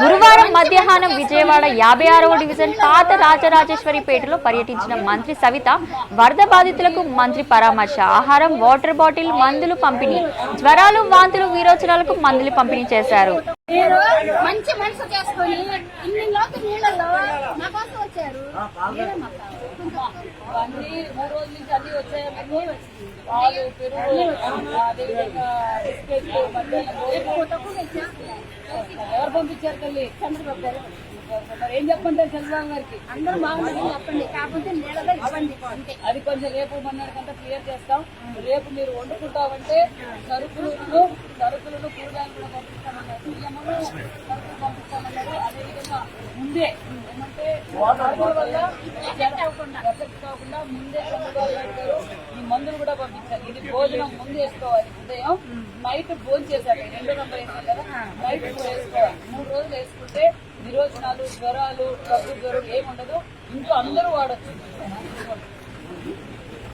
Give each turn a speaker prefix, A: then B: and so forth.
A: గురువారం మధ్యాహ్నం విజయవాడ యాభై ఆరవ డివిజన్ పాత రాజరాజేశ్వరిపేటలో పర్యటించిన మంత్రి సవిత వరద బాధితులకు మంత్రి పరామర్శ ఆహారం వాటర్ బాటిల్ మందులు పంపిణీ జ్వరాలు వాంతులు విరోచనాలకు మందులు పంపిణీ చేశారు.
B: మీరు మంచి మనసు చేసుకొని ఇన్ని లోతు నీళ్ళలో నా కోసం వచ్చారు. మీరే మాకు కావాలి.
C: అన్ని మూడు రోజుల నుంచి అన్ని వచ్చాయని పాలు పెరుగు అదేవిధంగా బిస్కెట్లు మధ్యాహ్నం భోజనం.
B: తక్కువ ఇచ్చేస్తున్నాను.
C: ఎవరు పంపించారు తల్లి? చంద్రబాబు గారు మరి ఏం చెప్పంటారు చంద్రబాబు గారికి?
B: అందరూ బాగుందని చెప్పండి కాకపోతే ఇబ్బంది అంతే.
C: అది కొంచెం రేపు మొన్నటికంతా క్లియర్ చేస్తాం. రేపు మీరు వండుకుంటామంటే సరుకులను సరుకులను కూరగాయలు కూడా పంపిస్తామన్నారు బియ్యమును సరుకులు పంపిస్తామన్నారు అదేవిధంగా ముందే ఏమంటే వల్ల ఎఫెక్ట్ కాకుండా ముందే చంద్రబాబు గారు ఈ మందులు కూడా పంపించారు. ఇది భోజనం ముందు వేసుకోవాలి ఉదయం. నైట్ భోజనం చేశారు. రెండో నంబర్ వేసారు కదా? నైట్ వేసుకుంటే నిరోజనాలు జ్వరాలు దగ్గు జ్వరం ఏముండదు. ఇంట్లో అందరూ వాడచ్చు.